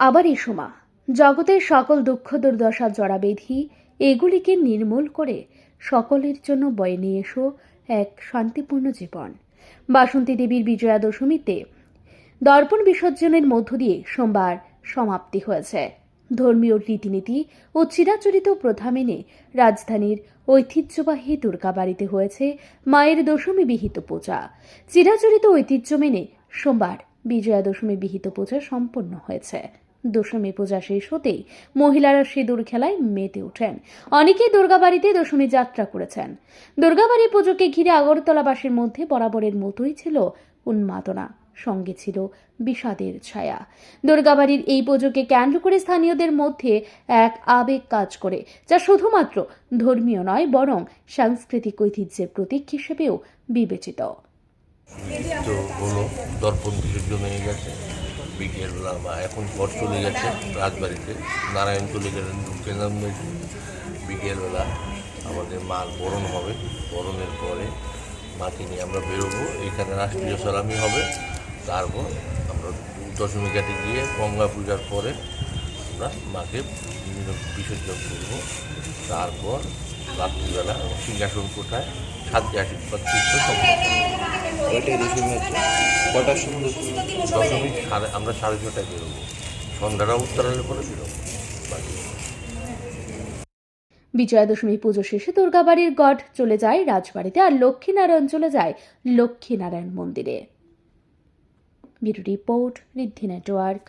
আবার মা, জগতের সকল দুঃখ দুর্দশা জড়াবেধি এগুলিকে নির্মূল করে সকলের জন্য বয়ে নিয়ে এসো এক শান্তিপূর্ণ জীবন। বাসন্তী দেবীর বিজয়া দশমীতে দর্পণ বিসর্জনের মধ্য দিয়ে সোমবার সমাপ্তি হয়েছে। ধর্মীয় রীতিনীতি ও চিরাচরিত প্রথা মেনে রাজধানীর ঐতিহ্যবাহী দুর্গাবাড়িতে হয়েছে মায়ের দশমী বিহিত পূজা। চিরাচরিত ঐতিহ্য মেনে সোমবার বিজয়া দশমী বিহিত পূজা সম্পন্ন হয়েছে। দশমী পূজা শেষ হতেই মহিলারা সিঁদুর খেলায় মেতে ওঠেন। অনেকেই দুর্গাবাড়িতে দশমী যাত্রা করেছেন। দুর্গাবাড়ি পুজোকে ঘিরে আগরতলাবাসীর মধ্যে বরাবরের মতোই ছিল উন্মাদনা। সঙ্গে ছিল বিষাদের ছায়া। দুর্গাবাড়ির এই পুজোকে কেন্দ্র করে স্থানীয়দের মধ্যে এক আবেগ কাজ করে, যা শুধুমাত্র ধর্মীয় নয়, বরং সাংস্কৃতিক ঐতিহ্যের প্রতীক হিসেবেও বিবেচিত। বিকেলবেলা বা এখন পর চলে গেছে রাজবাড়িতে। নারায়ণ চলে গেলেন ঢুকেলাম বিকেলবেলা আমাদের মার বরণ হবে, বরণের পরে মাকে নিয়ে আমরা বেরোবো। এখানে রাষ্ট্রীয় সালামি হবে। তারপর আমরা দশমী ঘাটে গিয়ে গঙ্গা পূজার পরে আমরা মাকে বিসর্জন করব। তারপর রাত্রিবেলা সিংহাসন কোঠায় ওইটাই হচ্ছে। কটার সময় সাড়ে আমরা সাড়ে ছটায় বেরোবো। সন্ধ্যাটা উত্তরালে পরে বেরোবো। বাকি। বিজয়া দশমী পুজো শেষে দুর্গাবাড়ির গড় চলে যায় রাজবাড়িতে আর লক্ষ্মীনারায়ণ চলে যায় লক্ষ্মীনারায়ণ মন্দিরে। Bureau report Riddhi network.